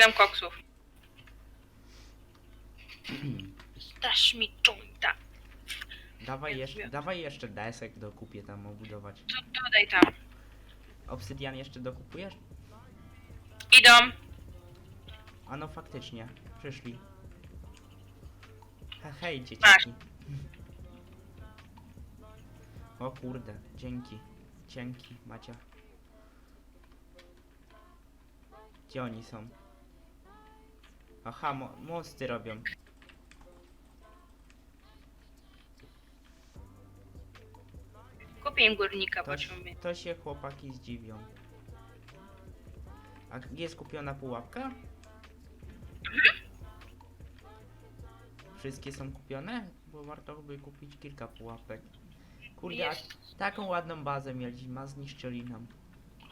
Tam koksów. Dasz mi jointa. Dawaj jeszcze, dawaj jeszcze desek dokupię tam obudować. To dodaj tam. Obsydian jeszcze dokupujesz? Idą. A no faktycznie, przyszli. He, hej, Masz. dzieciaki. O kurde, dzięki. Dzięki, Macia. Gdzie oni są? Aha, mo mosty robią. Kupię im górnika, To, ciągle. to się chłopaki zdziwią. A jest kupiona pułapka? Wszystkie są kupione? Bo warto by kupić kilka pułapek. Kurde, a Jest. taką ładną bazę mieliśmy, a zniszczyli nam.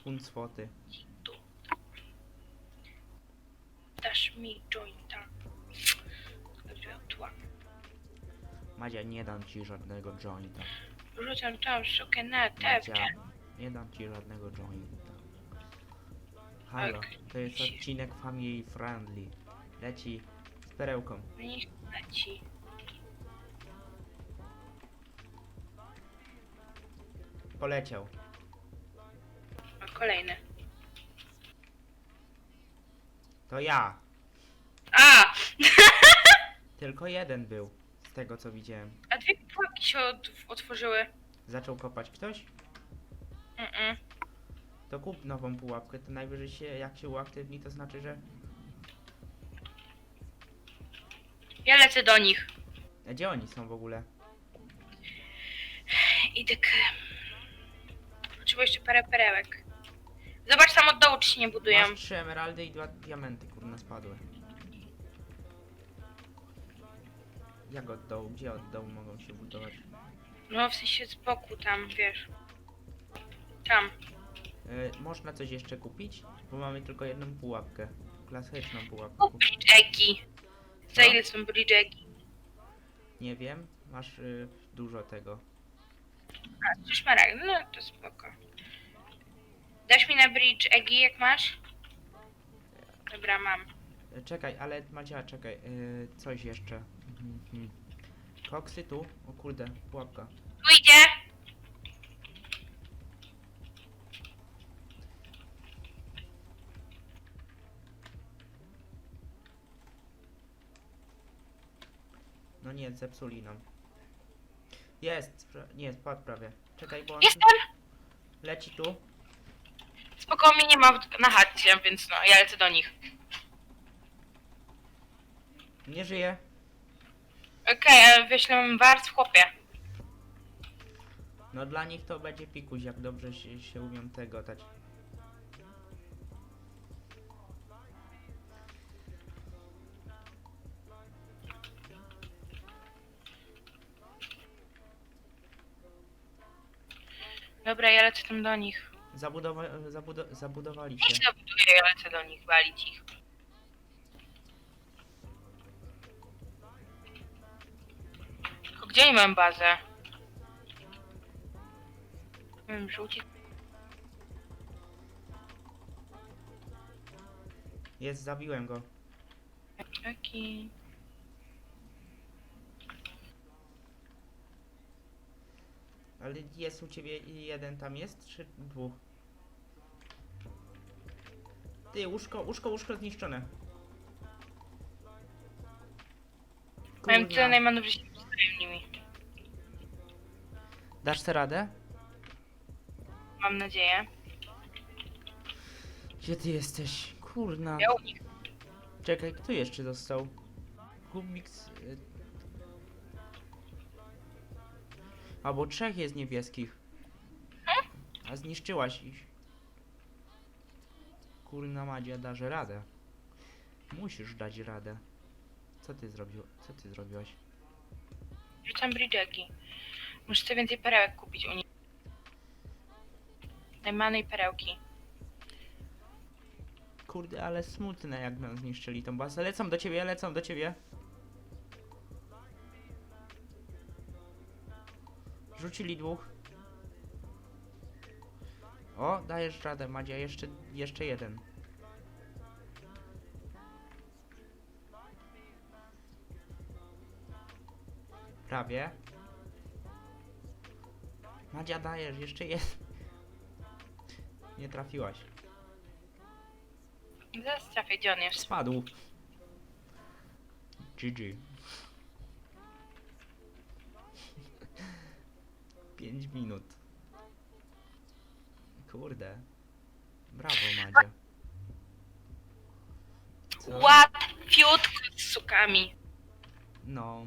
Huncwoty. Dasz mi jointa. Wiotła. Madzia, nie dam ci żadnego jointa. Rzucam tam sukę na Madzia, tepcie. nie dam ci żadnego jointa. Halo, Tak. to jest odcinek family friendly. Leci z perełką. Nie leci. Poleciał. A kolejny. To ja. A! Tylko jeden był, z tego co widziałem. A dwie pułapki się od, otworzyły. Zaczął kopać ktoś? Mm-mm. To kup nową pułapkę, to najwyżej się, jak się uaktywni, to znaczy, że... Ja lecę do nich. A Gdzie oni są w ogóle? Idę k... Potrzebuję jeszcze parę perełek. Zobacz tam od dołu, czy się nie budują. Masz trzy emeraldy i dwa diamenty, kurna, spadły. Jak od dołu? Gdzie od dołu mogą się budować? No w sensie z boku tam, wiesz. Tam. E, można coś jeszcze kupić? Bo mamy tylko jedną pułapkę. Klasyczną pułapkę. O, bridge eggi. Za Co? ile są bridge eggi? Nie wiem, masz y, dużo tego. A, trzy szmaragdy, no to spoko. Na bridge eggi, jak masz? Dobra, mam. E, Czekaj, ale Madzia, czekaj, y, coś jeszcze. Mhm, mhm. Koksy tu? O kurde, pułapka. Tu idzie! No nie, zepsuli nam. Jest, pra- nie, spadł prawie. Czekaj, bo on Jestem! leci tu. Spoko, mnie nie ma w- na chacie, więc no, ja lecę do nich. Nie żyje. Okej, okay, wyślę warstw chłopie. No dla nich to będzie pikuś, jak dobrze się, się umiem tego dać. Dobra, ja lecę tam do nich. Zabudowa zabudo zabudowali się. się zabuduję, ja lecę do nich, walić ich. Tylko gdzie mają bazę? Nie wiem, żółci. Jest, zabiłem go. Taki. Ale jest u ciebie jeden tam jest, czy dwóch? Ty, łóżko, łóżko, łóżko zniszczone. Mają Kurna. tyle najmanów, że się nimi. Dasz sobie radę? Mam nadzieję. Gdzie ty jesteś? Kurna. Ja u nich. Czekaj, kto jeszcze został? Kubiks... y- Albo trzech jest niebieskich. A zniszczyłaś ich. Kurna Madzia, dasz radę. Musisz dać radę. Co ty zrobił? Co ty zrobiłaś? Rzucam bridżeki. Muszę sobie więcej perełek kupić u nich. Najmanej perełki. Kurde, ale smutne jak nam zniszczyli tą bazę. Lecą do ciebie, lecą do ciebie. Rzucili dwóch. O, dajesz radę, Madzia. Jeszcze, jeszcze jeden. Prawie. Madzia, dajesz. Jeszcze jest. Nie trafiłaś. Zaraz trafię, gdzie on jest. Spadł. GG. 5 minut. Kurde. Brawo, Madzia. Co? Łatwiutko z sukami. No.